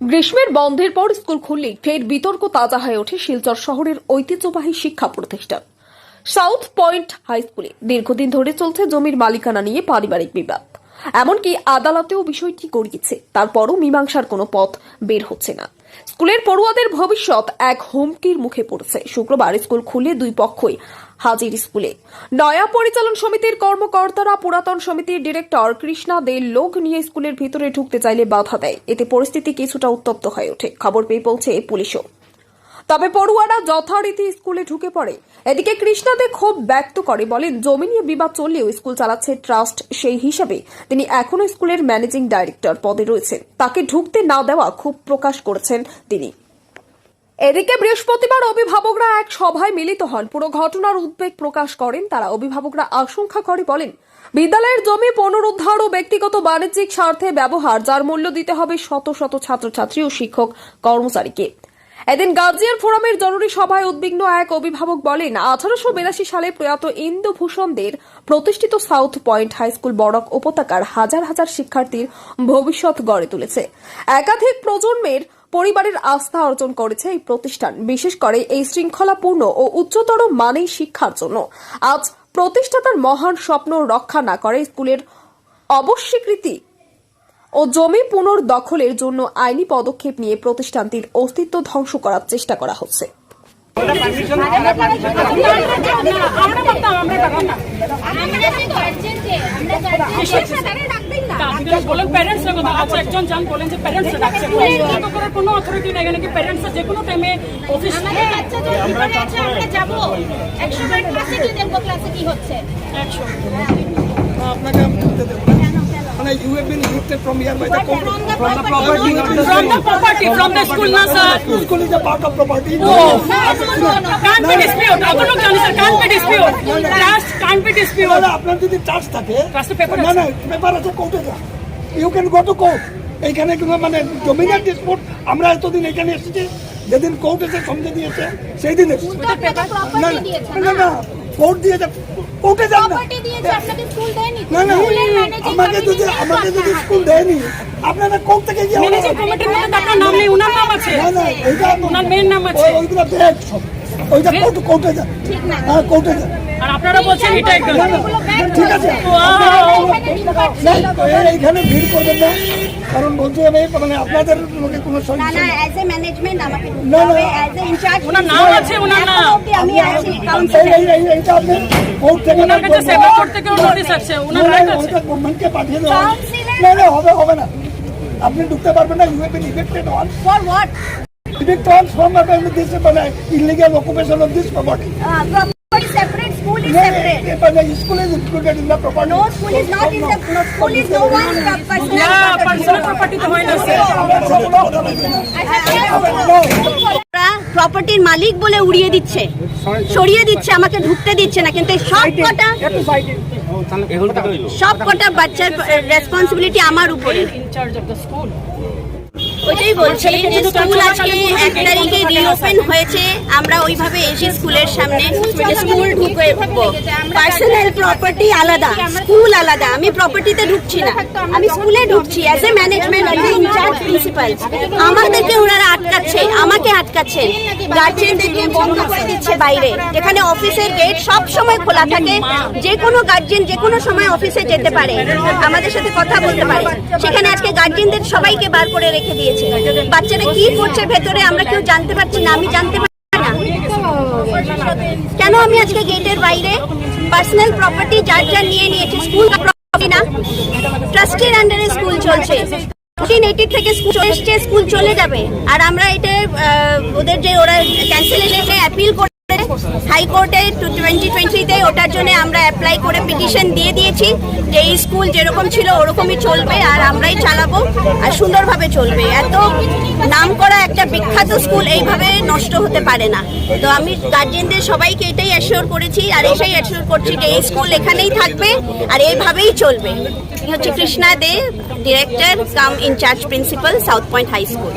গ্রীষ্মের বন্ধের পর স্কুল খুললেই ফের বিতর্ক তাজা হয়ে ওঠে শিলচর শহরের ঐতিহ্যবাহী শিক্ষা প্রতিষ্ঠান। সাউথ পয়েন্ট হাই স্কুলে দীর্ঘদিন ধরে চলছে জমির মালিকানা নিয়ে পারিবারিক বিবাদ। এমনকি আদালতেও বিষয়টি গড়িয়েছে, তারপরও মীমাংসার কোনো পথ বের হচ্ছে না। স্কুলের পড়ুয়াদের ভবিষ্যৎ এক হুমকির মুখে পড়ছে। শুক্রবার স্কুল খুলে দুই পক্ষই হাজির স্কুলে। নয়া পরিচালন সমিতির কর্মকর্তারা পুরাতন সমিতির ডিরেক্টর কৃষ্ণা দে লোক নিয়ে স্কুলের ভিতরে ঢুকতে চাইলে বাধা দেয়। এতে পরিস্থিতি কিছুটা উত্তপ্ত হয়ে ওঠে। খবর পেয়ে পৌঁছে পুলিশও। তবে পড়ুয়ারা যথারীতি স্কুলে ঢুকে পড়ে। এদিকে কৃষ্ণাদে ক্ষোভ ব্যক্ত করে বলেন, জমি নিয়ে বিবাদ চললেও স্কুল চালাচ্ছে ট্রাস্ট সেই হিসাবে। তিনি এখনও স্কুলের ম্যানেজিং ডাইরেক্টর পদে রয়েছেন। তাকে ঢুকতে না দেওয়া ক্ষোভ প্রকাশ করেছেন তিনি। এদিকে বৃহস্পতিবার অভিভাবকরা এক সভায় মিলিত হন। পুরো ঘটনার উদ্বেগ প্রকাশ করেন তারা। অভিভাবকরা আশঙ্কা করে বলেন, বিদ্যালয়ের জমি পুনরুদ্ধার ও ব্যক্তিগত বাণিজ্যিক স্বার্থে ব্যবহার, যার মূল্য দিতে হবে শত শত ছাত্রছাত্রী ও শিক্ষক কর্মচারীকে। এদিন গার্জিয়ান ফোরামের জরুরি সভায় উদ্বিগ্ন এক অভিভাবক বলেন, আঠারোশো বিরাশি সালে প্রয়াত ইন্দুভূষণদের প্রতিষ্ঠিত South Point High School Barak উপত্যকার হাজার হাজার শিক্ষার্থীর ভবিষ্যৎ গড়ে তুলেছে। একাধিক প্রজন্মের পরিবারের আস্থা অর্জন করেছে এই প্রতিষ্ঠান, বিশেষ করে এই শৃঙ্খলাপূর্ণ ও উচ্চতর মানের শিক্ষার জন্য। আজ প্রতিষ্ঠাতার মহান স্বপ্ন রক্ষা না করে স্কুলের অবস্বীকৃতি ও জমি পুনর্দখলের জন্য আইনি পদক্ষেপ নিয়ে প্রতিষ্ঠানটির অস্তিত্ব ধ্বংস করার চেষ্টা করা হচ্ছে। আপনাকে না। মানে you have been evicted from here by the court. From the From the property. property. From the property from the school না sir School is a part of property. Can't be dispute অত লোক জানি sir can't be dispute trust can't be dispute তাহলে আপনার যদি charge থাকে Trust এ paper না না পেপার আছে কোর্টে যান you can go to court এইখানে কিন্তু মানে জমিনের ডিসপুট আমরা এতদিন এখানে এসেছি যেদিন কোর্ট এসে সমঝে দিয়েছে সেই দিন এসেছি তো আপনাকে না প্রপার্টি দিয়েছে না না কোর্ট দিয়েছে কোর্টে যান না। প্রপার্টি দিয়েছে আপনাকে স্কুল দেয়নি? না না আমাকে যদি আমাকে যদি স্কুল দেয়নি আপনারা কোর্ট থেকে গিয়ে ম্যানেজিং কমিটির মধ্যে আপনার নাম নেই উনার নাম আছে। না না এইটা ওনার মেয়ের নাম আছে। ওইগুলো ব্যাগ সব। ওইটা কোর্ট কোর্টে যান ঠিক না। হ্যাঁ কোর্টে যান আর আপনারা বলছেন এটা একদম না না ঠিক আছে। এইখানে ভিড় করবেন না। কারণ বলছি আমি মানে আপনাদের লোকে কোনো না সমস্যা না। অ্যাজ এ ম্যানেজমেন্ট আমাকে না, না। অ্যাজ এ ইনচার্জ ওনার নাম আছে, ওনার নাম। আমি আছি এই- কাউন্সিলর এই- এই- এইটা আপনি কোর্ট থেকে ওনার কাছে সেবা করতে কেউ নোটিশ আছে ওনার রাইট আছে গভর্নমেন্টকে পাঠিয়ে দেওয়া Councillor- না না হবে হবে না আপনি ঢুকতে পারবেন না you have been evicted on for what evict on from this মানে illegal occupation of this property property separate school is separate মানে school is included in the property No school is not in the no school is no one's personal yeah property. Personal property তো হয় না sir প্রপার্টির মালিক বলে উড়িয়ে দিচ্ছে। সরিয়ে দিচ্ছে আমাকে ঢুকতে দিচ্ছে না কিন্তু সব কটা সব কটা বাচ্চার রেসপন্সিবিলিটি আমার উপরে। ইনচার্জ অফ দ্য স্কুল ওইটাই বলছি যে স্কুল আজকে এক তারিখে রিওপেন হয়েছে আমরা ওইভাবে এসে স্কুলের সামনে স্কুল ঢুকে পার্সোনাল প্রপার্টি আলাদা স্কুল আলাদা আমি প্রপার্টিতে ঢুকছি না। আমি স্কুলে ঢুকছি as a management in-charge principal আমাদেরকে ওনারা আটকাচ্ছে আমাকে আটকাচ্ছে গার্জেনদেরকে বন্ধ করে দিচ্ছে বাইরে। যেখানে অফিসের গেট সব সময় খোলা থাকে। যে কোনো গার্জেন যে কোনো সময় অফিসে যেতে পারে। আমাদের সাথে কথা বলতে পারে। সেখানে আজকে গার্জেনদের সবাইকে বার করে রেখে দিয়েছে। বাচ্চারা কি করছে ভেতরে আমরা কেউ জানতে পারছি না, আমি জানতে পারছি না। কেন আমি আজকে গেটের বাইরে পার্সোনাল প্রপার্টি যার যার নিয়ে নিয়েছি স্কুল না ট্রাস্টের আন্ডারে স্কুল চলছে। থেকে স্কুল স্কুল চলে যাবে। আর আমরা এটা ওদের যে ওরা ক্যান্সেলেশনে অ্যাপিল করে হাইকোর্টে টোয়েন্টি টোয়েন্টিতে ওটার জন্য আমরা অ্যাপ্লাই করে পিটিশন দিয়ে দিয়েছি। যে এই স্কুল যেরকম ছিল ওরকমই চলবে আর আমরাই চালাবো আর সুন্দরভাবে চলবে। এত নাম করা একটা বিখ্যাত স্কুল এইভাবে নষ্ট হতে পারে না। তো আমি গার্জেনদের সবাইকে এটাই অ্যাসিওর করেছি আর এটাই অ্যাসিওর করছি যে এই স্কুল এখানেই থাকবে আর এইভাবেই চলবে। হচ্ছে Krishna De director cum in-charge principal South Point High School